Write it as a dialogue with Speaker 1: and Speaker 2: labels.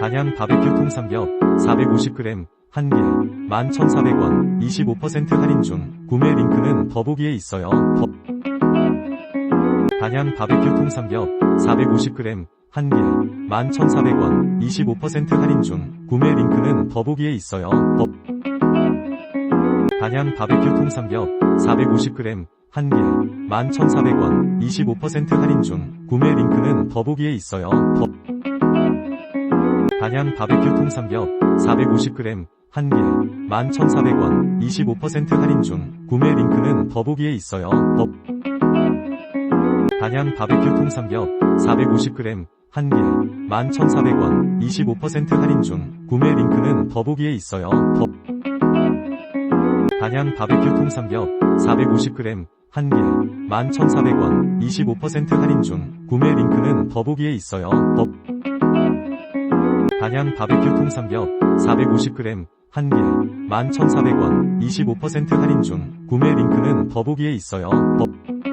Speaker 1: 단양 바베큐 통삼겹 450g 1개 11,400원 25% 할인 중 구매 링크는 더보기에 있어요. 더... 단양 바베큐 통삼겹 450g 1개 11,400원 25% 할인 중 구매 링크는 더보기에 있어요. 더... 단양 바베큐 통삼겹 450g 1개 11,400원 25% 할인 중 구매 링크는 더보기에 있어요. 더... 단양 바베큐 통삼겹 450g 1개 11,400원 25% 할인 중 구매 링크는 더보기에 있어요. 더... 단양 바베큐 통삼겹 450g 1개 11,400원 25% 할인 중 구매 링크는 더보기에 있어요. 더... 단양 바베큐 통삼겹 450g 1개 11,400원 25% 할인 중 구매 링크는 더보기에 있어요. 더... 단양 바베큐 통삼겹 450g 1개 11,400원 25% 할인 중 구매 링크는 더보기에 있어요. 더...